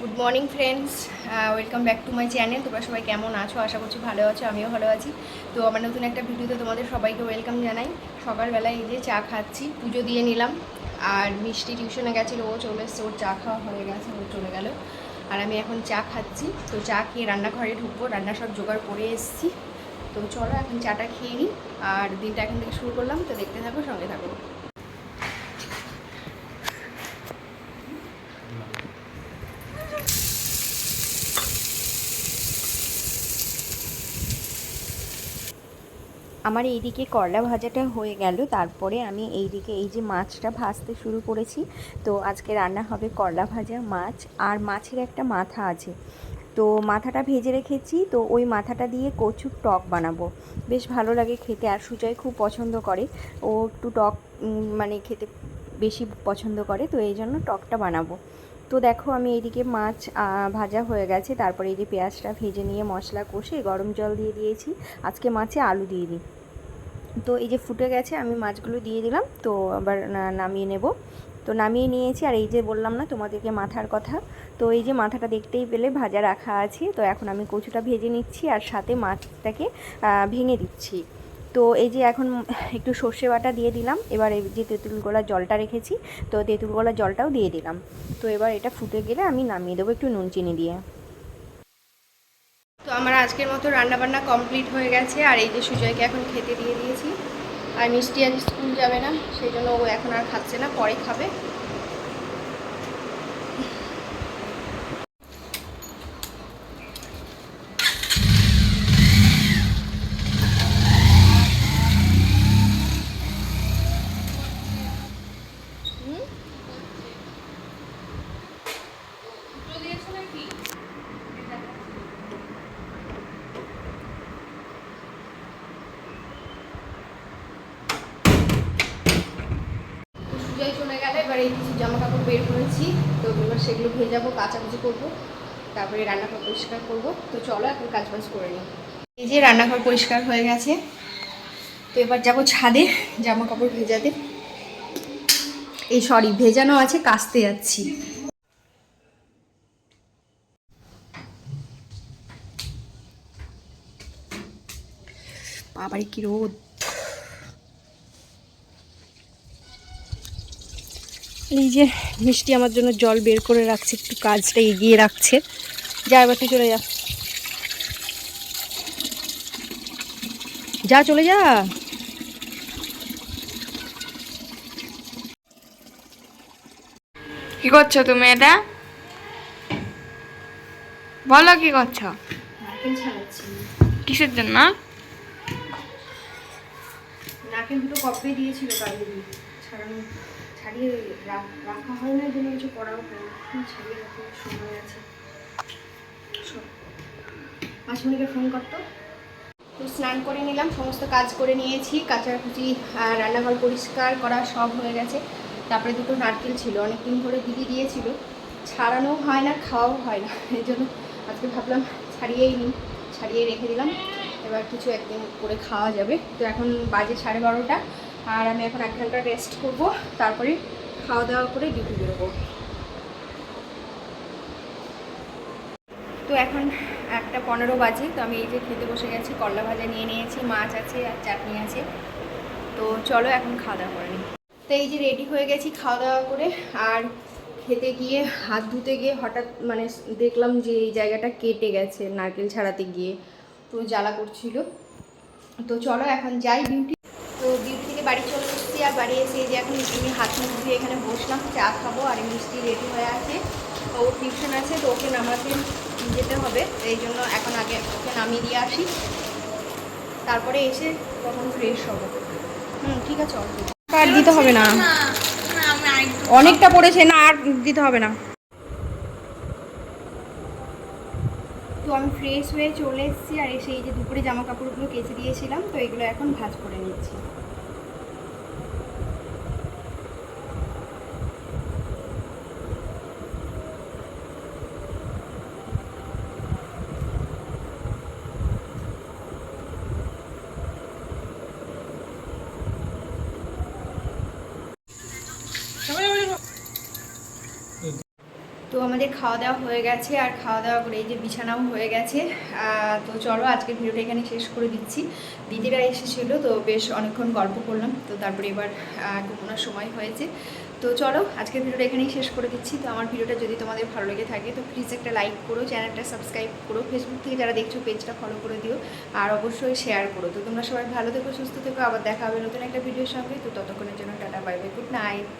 Good morning friends welcome back to my channel তোমরা সবাই কেমন আছো? আশা করছি ভালো আছো, আমিও ভালো আছি। তো আমার নতুন একটা ভিডিওতে তোমাদের সবাইকে ওয়েলকাম জানাই। সকালবেলায় এই যে চা খাচ্ছি, পুজো দিয়ে নিলাম। আর মিষ্টি টিউশনে গেছিল, ও চলে এসছে, ওর চা খাওয়া হয়ে গেছে, ও চলে গেল। আর আমি এখন চা খাচ্ছি। তো চা খেয়ে রান্নাঘরে ঢুকবো, রান্না সব জোগাড় করে এসেছি। তো চলো এখন চাটা খেয়ে নিই। আর দিনটা এখন থেকে শুরু করলাম, তো দেখতে থাকো, সঙ্গে থাকো। আমার এইদিকে করলা ভাজাটা হয়ে গেল। তারপরে আমি এইদিকে এই যে মাছটা ভাজতে শুরু করেছি, তো আজকে রান্না হবে করলা ভাজা মাছ। আর মাছের একটা মাথা আছে, তো মাথাটা ভেজে রেখেছি, তো ওই মাথাটা দিয়ে কচুর টক বানাবো। বেশ ভালো লাগে খেতে, আর সুজয় খুব পছন্দ করে। ও একটু টক মানে খেতে বেশি পছন্দ করে, তো এই জন্য টকটা বানাবো। তো দেখো আমি এইদিকে মাছ ভাজা হয়ে গেছে। তারপরে এই যে পেঁয়াজটা ভেজে নিয়ে মশলা কষে গরম জল দিয়ে দিয়েছি। আজকে মাছে আলু দিয়ে দিই। তো এই যে ফুটে গেছে, আমি মাছগুলো দিয়ে দিলাম। তো আবার নামিয়ে নেব। তো নামিয়ে নিয়েছি। আর এই যে বললাম না তোমাদেরকে মাথার কথা, তো এই যে মাথাটা দেখতেই পেলে ভাজা রাখা আছে। তো এখন আমি কচুটা ভেজে নিচ্ছি আর সাথে মাছটাকে ভেঙে দিচ্ছি। তো এই যে এখন একটু সর্ষে বাটা দিয়ে দিলাম, এবার এই যে তেঁতুল গোলার জলটা রেখেছি, তো তেঁতুল গোলার জলটাও দিয়ে দিলাম। তো এবার এটা ফুটে গেলে আমি নামিয়ে দেবো একটু নুন চিনি দিয়ে। তো আমার আজকের মতো রান্নাবান্না কমপ্লিট হয়ে গেছে, আর এই যে সুজয়কে এখন খেতে দিয়ে দিয়েছি। আর মিষ্টি আজ স্কুল যাবে না, সেই জন্য ও এখন আর খাচ্ছে না, পরে খাবে। এবার কিছু জামা কাপড় বের করেছি, তো এবার সেগুলো ভেজাবো, কাচাকুচি করব, তারপরে রান্নাঘর পরিষ্কার করব। তো চলো এখন কাজ বাজ করে নিই। এই যে রান্নাঘর পরিষ্কার হয়ে গেছে, তো এবার যাব ছাদে জামা কাপড় ভেজাতে। এই সরি, ভেজানো আছে, কাচতে যাচ্ছি। বাবারে কি রোদ। এই যে মিষ্টি আমার জন্য জল বের করে রাখছে একটু কাজটা এগিয়ে রাখছে। যা এবার তুই চলে যা। যা চলে যা। কি করছ তুমি এটা? বলো কি করছ? কিসের জন্য? নারকেল দুটো কপে দিয়েছিল কালকে ছাড়ানো ছাড়িয়ে রাখা হয় না জন্য কিছু করাও হয় না। ছাড়িয়ে রাখতে সময় আছে। মাসিমণিকে ফোন করতো তো। স্নান করে নিলাম, সমস্ত কাজ করে নিয়েছি, কাচাকুচি রান্নাঘর পরিষ্কার করা সব হয়ে গেছে। তারপরে দুটো নারকেল ছিল অনেক দিন ধরে দিদি দিয়েছিল। ছাড়ানো হয় না, খাওয়াও হয় না। এই জন্য আজকে ভাবলাম ছাড়িয়েই নিই, ছাড়িয়ে রেখে দিলাম। এবার কিছু একদিন করে খাওয়া যাবে। তো এখন বাজে সাড়ে বারোটা। আর আমি এখন এক ঘণ্টা রেস্ট করব, তারপরে খাওয়া দাওয়া করে ডিউটি বেরোবো। তো এখন একটা পনেরো বাজে, তো আমি এই যে খেতে বসে গেছি, করলা ভাজা নিয়ে নিয়েছি, মাছ আছে আর চাটনি আছে। তো চলো এখন খাওয়া দাওয়া করে তো এই যে রেডি হয়ে গেছি খাওয়া দাওয়া করে, আর খেতে গিয়ে হাত ধুতে গিয়ে হঠাৎ মানে দেখলাম যে এই জায়গাটা কেটে গেছে, নারকেল ছাড়াতে গিয়ে। পুরো জ্বালা করছিল। তো চলো এখন যাই ডিউটি তো ডিউটি থেকে বাড়ি চলে এসেছি আর বাড়ি এসে যে এখন আমি হাত মুখ ধুয়ে এখানে বসলাম, চা খাব আর মিষ্টি রেডি হয়ে আছে। ওর টিউশন আছে, তো ওকে নামাতে যেতে হবে এই জন্য এখন আগে ওকে নামিয়ে দিয়ে আসি। তারপরে এসে তখন ফ্রেশ হব। হুম, ঠিক আছে আর দিতে হবে না। অনেকটা পড়েছে, না আর দিতে হবে না। তো আমি ফ্রেশ হয়ে চলে এসেছি আর এসে এই যে দুপুরে জামা কাপড়গুলো কেচে দিয়েছিলাম, তো এগুলো এখন ভাঁজ করে নিচ্ছি। তো আমাদের খাওয়া দাওয়া হয়ে গেছে আর খাওয়া দাওয়া করে এই যে বিছানাও হয়ে গেছে। তো চলো আজকের ভিডিওটা এখানে শেষ করে দিচ্ছি। দিদিরা এসেছিল, তো বেশ অনেকক্ষণ গল্প করলাম, তো তারপরে এবার ঘুমানোর সময় হয়েছে। তো চলো আজকের ভিডিওটা এখানেই শেষ করে দিচ্ছি। তো আমার ভিডিওটা যদি তোমাদের ভালো লেগে থাকে, তো প্লিজ একটা লাইক করো চ্যানেলটা সাবস্ক্রাইব করো। ফেসবুক থেকে যারা দেখছ পেজটা ফলো করে দিও, আর অবশ্যই শেয়ার করো। তো তোমরা সবাই ভালো থেকো, সুস্থ থেকো। আবার দেখা হবে নতুন একটা ভিডিওর সঙ্গে। তো ততক্ষণের জন্য tata bye bye good night